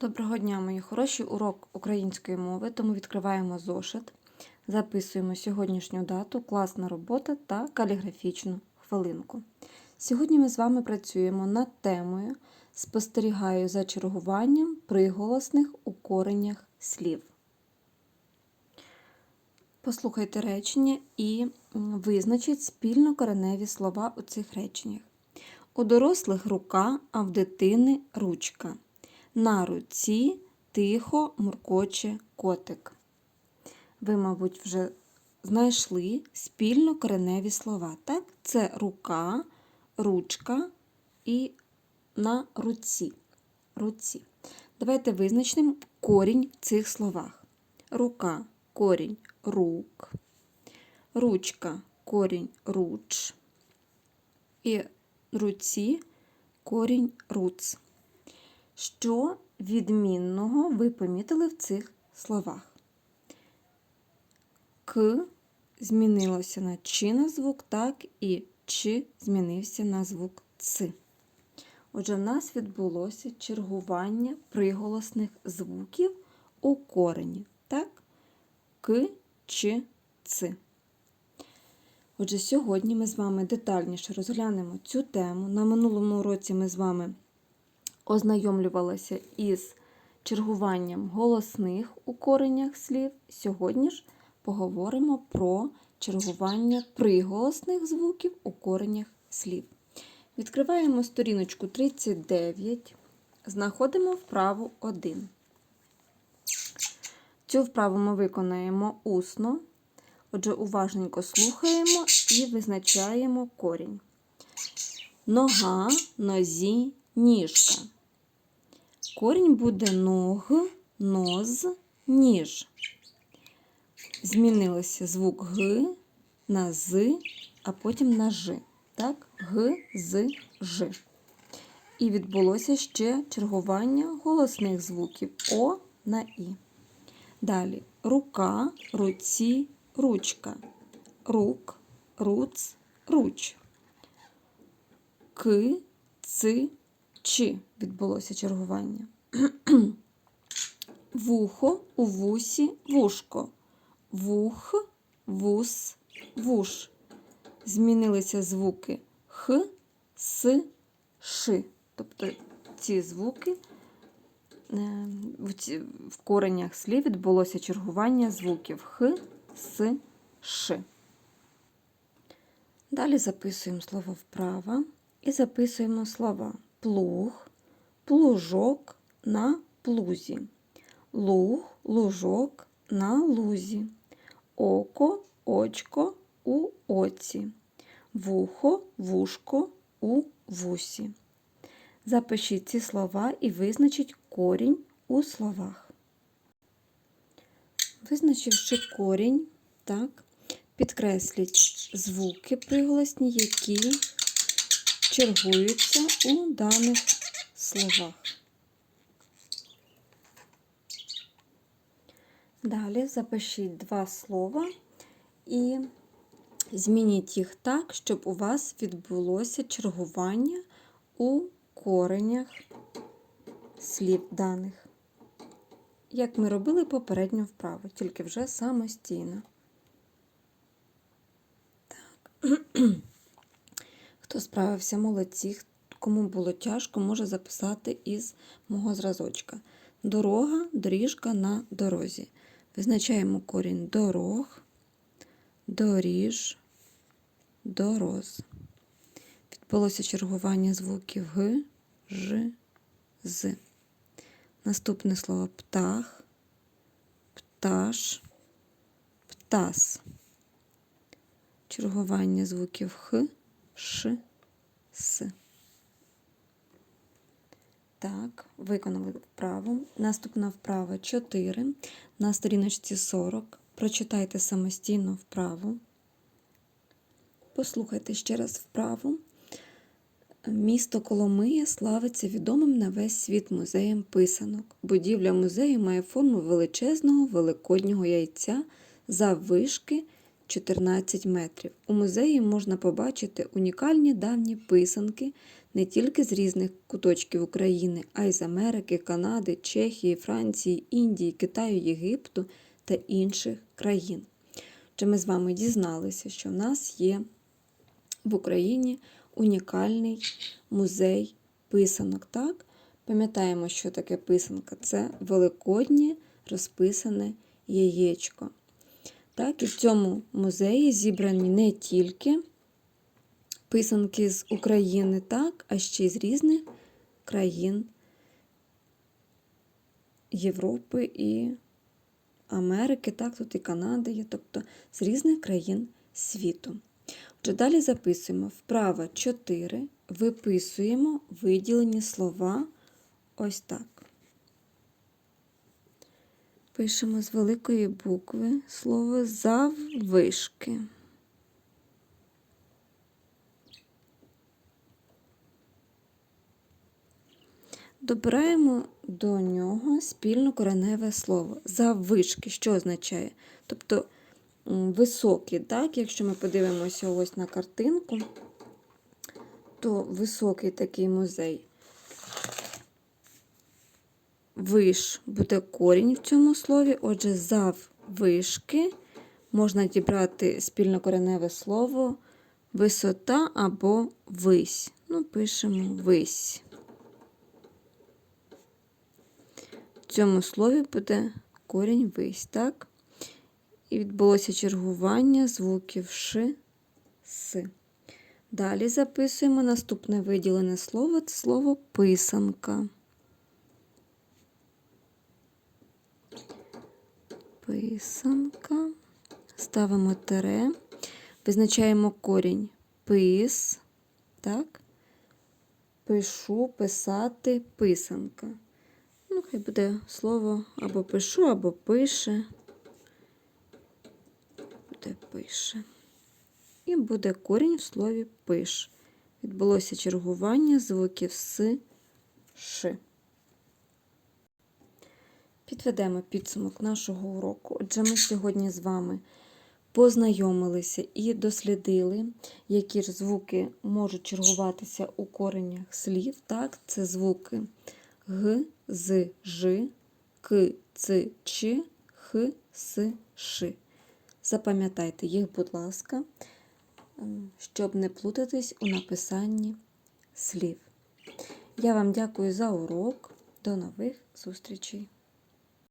Доброго дня, мої хороші! Урок української мови, тому відкриваємо зошит, записуємо сьогоднішню дату, класна робота та каліграфічну хвилинку. Сьогодні ми з вами працюємо над темою Спостерігаю за чергуванням приголосних у коренях слів. Послухайте речення і визначіть спільно кореневі слова у цих реченнях. У дорослих рука, а в дитини ручка. На руці тихо муркоче котик. Ви, мабуть, вже знайшли спільно кореневі слова. Так? Це рука, ручка і на руці. руці. Давайте визначимо корінь в цих словах. Рука корінь рук, ручка корінь руч і руці корінь руц. Що відмінного ви помітили в цих словах? К змінилося на чи на звук, так і чи змінився на звук ц. Отже, в нас відбулося чергування приголосних звуків у корені. Так? К, ч, ц. Отже, сьогодні ми з вами детальніше розглянемо цю тему. На минулому уроці ми з вами ознайомлювалася із чергуванням голосних у коренях слів. Сьогодні ж поговоримо про чергування приголосних звуків у коренях слів. Відкриваємо сторіночку 39, знаходимо вправу 1. Цю вправу ми виконаємо усно. Отже, уважненько слухаємо і визначаємо корінь. Нога, нозі, ніжка. Корінь буде ног, ноз, ніж. Змінилося звук Г на З, а потім на Ж. Так? Г, З, Ж. І відбулося ще чергування голосних звуків О на І. Далі рука, руці, ручка. Рук, руц, руч. К, ц, чи відбулося чергування. Вухо, у вусі, вушко. Вух, вус, вуш. Змінилися звуки х, с, ш. Тобто ці звуки е, в коренях слів відбулося чергування звуків х, с, ш. Далі записуємо слово вправо і записуємо слова плуг, плужок на плузі, луг, лужок на лузі, око, очко у оці, вухо, вушко у вусі. Запишіть ці слова і визначіть корінь у словах. Визначивши корінь, так, підкресліть звуки приголосні, які чергуються у даних словах. Далі запишіть два слова і змініть їх так, щоб у вас відбулося чергування у коренях слів даних. Як ми робили попередньо вправо, тільки вже самостійно. Так. Справився, молодці. Кому було тяжко, може записати із мого зразочка. Дорога, доріжка на дорозі. Визначаємо корінь дорог, доріж, дороз. Відбулося чергування звуків Г, Ж, З. Наступне слово птах, пташ, птас. Чергування звуків Х, Ш, С. Так, виконали вправу. Наступна вправа 4 на сторіночці 40. Прочитайте самостійно вправу. Послухайте ще раз вправу. Місто Коломия славиться відомим на весь світ музеєм писанок. Будівля музею має форму величезного великоднього яйця заввишки 14 метрів. У музеї можна побачити унікальні давні писанки, не тільки з різних куточків України, а й з Америки, Канади, Чехії, Франції, Індії, Китаю, Єгипту та інших країн. Отже, ми з вами дізналися, що в нас є в Україні унікальний музей писанок. Так? Пам'ятаємо, що таке писанка це великоднє розписане яєчко. Так, і в цьому музеї зібрані не тільки писанки з України, так, а ще й з різних країн Європи і Америки, так, тут і Канада є, тобто з різних країн світу. Отже, далі записуємо вправа 4, виписуємо виділені слова ось так. Пишемо з великої букви слово заввишки. Добираємо до нього спільно кореневе слово. Заввишки, що означає? Тобто м, високий, так? Якщо ми подивимося ось на картинку, то високий такий музей. Виш буде корінь в цьому слові, отже, заввишки можна дібрати спільнокореневе слово висота або вись. Ну, пишемо вись. В цьому слові буде корінь вись, так? І відбулося чергування звуків ш, с. Далі записуємо наступне виділене слово це слово писанка. Писанка. Ставимо тире, визначаємо корінь пис, так? Пишу, писати, писанка. Ну, хай буде слово або пишу, або пише. Буде пише. І буде корінь в слові пиш. Відбулося чергування звуків с, ш. Підведемо підсумок нашого уроку. Отже, ми сьогодні з вами познайомилися і дослідили, які ж звуки можуть чергуватися у коренях слів. Так, це звуки г, з, ж, к, ц, ч, х, с, ш. Запам'ятайте їх, будь ласка, ем, щоб не плутатись у написанні слів. Я вам дякую за урок. До нових зустрічей!